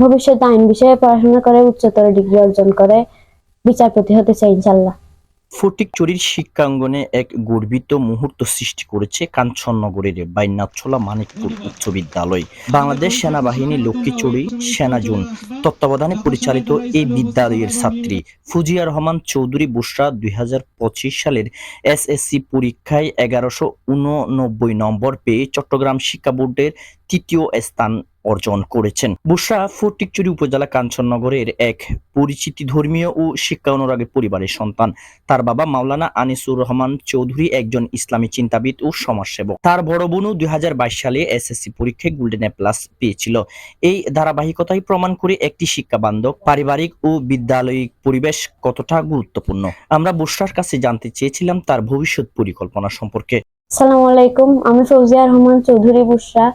ভবিষ্যতে আইন বিষয়ে পড়াশোনা করে, উচ্চতর ডিগ্রি অর্জন করে বিচারপতি হতে চাই ইনশাল্লাহ ফটিকচুরির শিক্ষাঙ্গনে এক গর্বিত মুহূর্ত সৃষ্টি করেছে কাঞ্চননগরের বাইনাথছলা মানিকপুর উচ্চ বিদ্যালয়। বাংলাদেশ সেনাবাহিনী লক্ষ্মীচুরি সেনাজুন তত্ত্বাবধানে পরিচালিত এই বিদ্যালয়ের ছাত্রী ফুজিয়া রহমান চৌধুরী বুসরা দুই হাজার পঁচিশ সালের এসএসসি পরীক্ষায় এগারোশো নম্বর পেয়ে চট্টগ্রাম শিক্ষা বোর্ডের তৃতীয় স্থান অর্জন করেছেন। বুসরা ফটিকচুরি উপজেলা কাঞ্চননগরের এক পরিচিতি ধর্মীয় ও শিক্ষা অনুরাগী পরিবারের সন্তান। তার বাবা মাওলানা আনিসুর রহমান চৌধুরী একজন ইসলামী চিন্তাবিদ ও সমাজসেবক। তার বড় বোনও দুই সালে এসএসসি পরীক্ষায় গোল্ডেন এ প্লাস পেয়েছিল। এই ধারাবাহিকতাই প্রমাণ করে একটি শিক্ষা বান্ধব পারিবারিক ও বিদ্যালয়িক পরিবেশ কতটা গুরুত্বপূর্ণ। আমরা বুসরার কাছে জানতে চেয়েছিলাম তার ভবিষ্যৎ পরিকল্পনা সম্পর্কে। সালামু আলাইকুম, আমি ফৌজিয়া রহমান চৌধুরী বুসরা।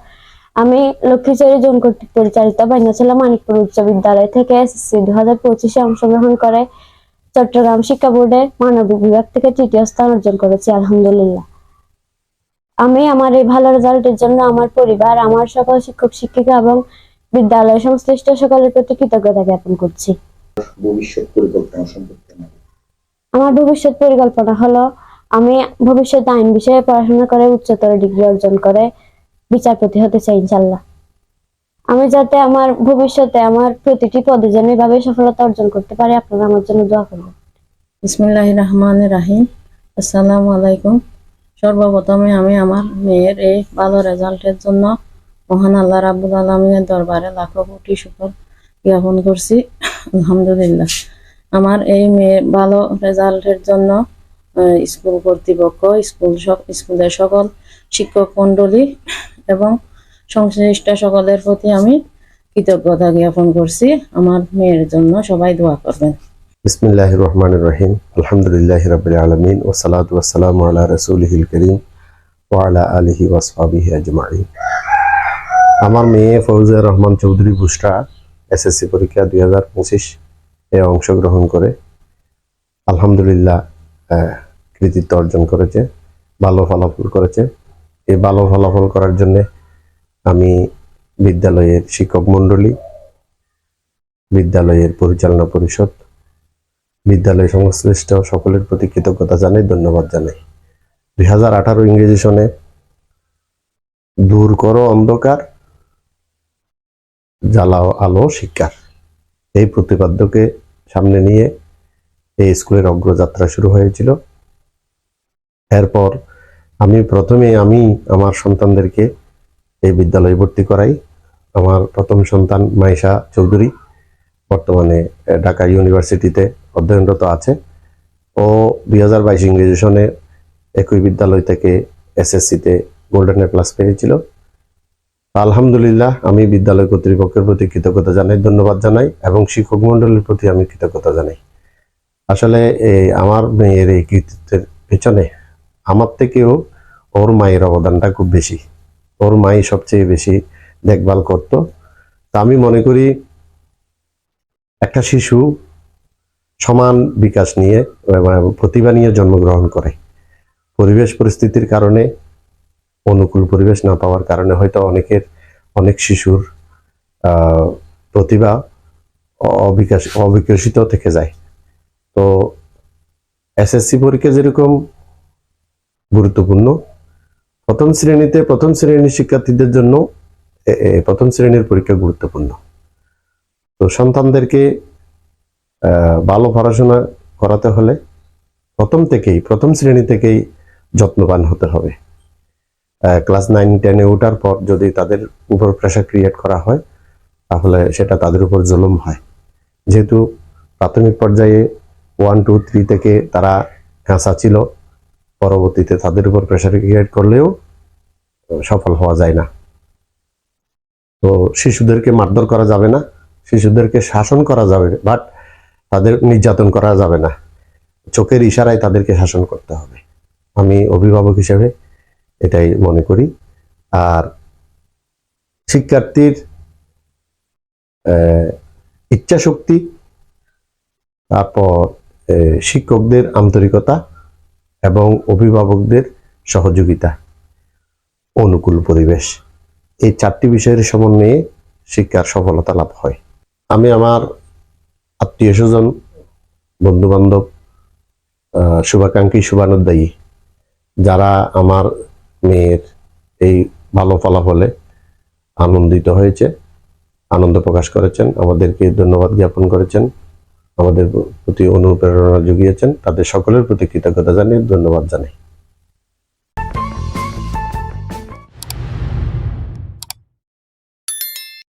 আমি লক্ষ্মীচুরি জোন কর্তৃক পরিচালিত বাইনাচলা মানিকপুর উচ্চ বিদ্যালয় থেকে এসএসসি দু হাজার পঁচিশে অংশগ্রহণ করে চট্টগ্রাম শিক্ষা বোর্ডে মানবিক বিভাগ থেকে তৃতীয় স্থান অর্জন করেছি আলহামদুলিল্লাহ। আমি আমার এই ভালো রেজাল্টের জন্য আমার পরিবার আমার সকল শিক্ষক শিক্ষিকা এবং বিদ্যালয় সংশ্লিষ্ট সকলের প্রতি কৃতজ্ঞতা জ্ঞাপন করছি। ভবিষ্যৎ পরিকল্পনা সম্পর্কে আমার ভবিষ্যৎ পরিকল্পনা হলো আমি ভবিষ্যতে আইন বিষয়ে পড়াশোনা করে উচ্চতর ডিগ্রি অর্জন করে বিচারপতি হতে চাই, ইনশাল্লাহ। আমি যাতে আমার ভবিষ্যতে আমার প্রতিটি পদে যেন এভাবে সফলতা অর্জন করতে পারি, আপনারা আমার জন্য দোয়া করবেন। বিসমিল্লাহ রহমান রাহিম। আসসালামু আলাইকুম। সর্বপ্রথমে আমি আমার মেয়ের এই ভালো রেজাল্টের জন্য মহান আল্লাহ রাবুল আলমিনের দরবারে লাখো কোটি শুকর জ্ঞাপন করছি। আলহামদুলিল্লাহ। আমার এই মেয়ের ভালো রেজাল্টের জন্য স্কুল কর্তৃপক্ষ, স্কুল স্কুলের সকল শিক্ষক মণ্ডলী এবং সংশ্লিষ্ট সকলের প্রতি আমি কৃতজ্ঞতা জ্ঞাপন করছি। আমার মেয়ের জন্য সবাই দোয়া করবেন। বিসমিল্লাহ রহমান রহিম আলহামদুলিল্লাহ রবিল আলমিন ওসালাত ওয়াসালাম আল্লাহ রসুলহিল করিম ওয়ালা আলহি ওয়াসফাবিহি আজমাইন। আমার মেয়ে ফৌজিয়া রহমান চৌধুরী বুসরা এসএসসি পরীক্ষা দুই হাজার পঁচিশ এ অংশগ্রহণ করে। আলহামদুলিল্লাহ কৃতিত্ব অর্জন করেছে, ভালো ফলাফল করেছে। এই ভালো ফলাফল করার জন্যে আমি বিদ্যালয়ের শিক্ষক মণ্ডলী, বিদ্যালয়ের পরিচালনা পরিষদ, বিদ্যালয় সংশ্লিষ্ট সকলের প্রতি কৃতজ্ঞতা জানাই, ধন্যবাদ জানাই। দুই হাজার আঠারো ইংরেজি সনে দূর করো অন্ধকার, জ্বালাও আলো শিক্ষার। এই প্রতিপাদ্যকে সামনে নিয়ে এই স্কুলের অগ্রযাত্রা শুরু হয়েছিল। এরপর আমি প্রথমে আমি আমার সন্তানদেরকে এই বিদ্যালয়ে ভর্তি করাই। আমার প্রথম সন্তান মাইশা চৌধুরী বর্তমানে ঢাকা ইউনিভার্সিটিতে অধ্যয়নরত আছে। ও দুই হাজার বাইশ ইংরেজি একই বিদ্যালয় থেকে এসএসসিতে গোল্ডেন এ প্লাস পেয়েছিল। আলহামদুলিল্লাহ, আমি বিদ্যালয় কর্তৃপক্ষের প্রতি কৃতজ্ঞতা জানাই, ধন্যবাদ জানাই এবং শিক্ষক মণ্ডলীর প্রতি আমি কৃতজ্ঞতা জানাই। আসলে আমার মেয়ের এই কৃতিত্বের পেছনে আমার থেকেও ওর মায়ের অবদানটা খুব বেশি। ওর মাই সবচেয়ে বেশি দেখভাল করত। তা আমি মনে করি একটা শিশু সমান বিকাশ নিয়ে প্রতিভা নিয়ে জন্মগ্রহণ করে। পরিবেশ পরিস্থিতির কারণে, অনুকূল পরিবেশ না পাওয়ার কারণে হয়তো অনেকের, অনেক শিশুর প্রতিভা অবিকাশ, অবিকশিত থেকে যায়। তো এসএসসি পরীক্ষা যেরকম গুরুত্বপূর্ণ। প্রথম শ্রেণীতে প্রথম শ্রেণির শিক্ষার্থীদের জন্য প্রথম শ্রেণির পরীক্ষা গুরুত্বপূর্ণ। তো সন্তানদেরকে ভালো পড়াশোনা করাতে হলে প্রথম থেকেই, প্রথম শ্রেণি থেকেই যত্নবান হতে হবে। ক্লাস নাইন, টেনে ওঠার পর যদি তাদের উপর প্রেশার ক্রিয়েট করা হয়, তাহলে সেটা তাদের উপর জুলুম হয়। যেহেতু প্রাথমিক পর্যায়ে ওয়ান টু থ্রি থেকে তারা হেঁচা ছিল পরবর্তীতে তাদের উপর প্রেশার ক্রিয়েট করলেও সফল হওয়া যায় না। তো শিশুদেরকে মারধর করা যাবে না, শিশুদেরকে শাসন করা যাবে বাট তাদের নির্যাতন করা যাবে না। চোখের ইশারায় তাদেরকে শাসন করতে হবে। আমি অভিভাবক হিসেবে এটাই মনে করি। আর শিক্ষার্থীর ইচ্ছা শক্তি তারপর শিক্ষকদের আন্তরিকতা এবং অভিভাবকদের সহযোগিতা। অনুকূল পরিবেশ। এই চারটি বিষয়ের সমন্বয়ে শিক্ষার সফলতা লাভ হয়। আমি আমার আত্মীয় স্বজন বন্ধু বান্ধব শুভাকাঙ্ক্ষী শুভানুদ্দায়ী যারা আমার মেয়ের এই ভালো ফলাফলে আনন্দিত হয়েছে, আনন্দ প্রকাশ করেছেন, আমাদেরকে ধন্যবাদ জ্ঞাপন করেছেন। আমাদের প্রতি অনুপ্রেরণা জুগিয়েছেন। তাদের সকলের প্রতি কৃতজ্ঞতা জানিয়ে ধন্যবাদ জানাই।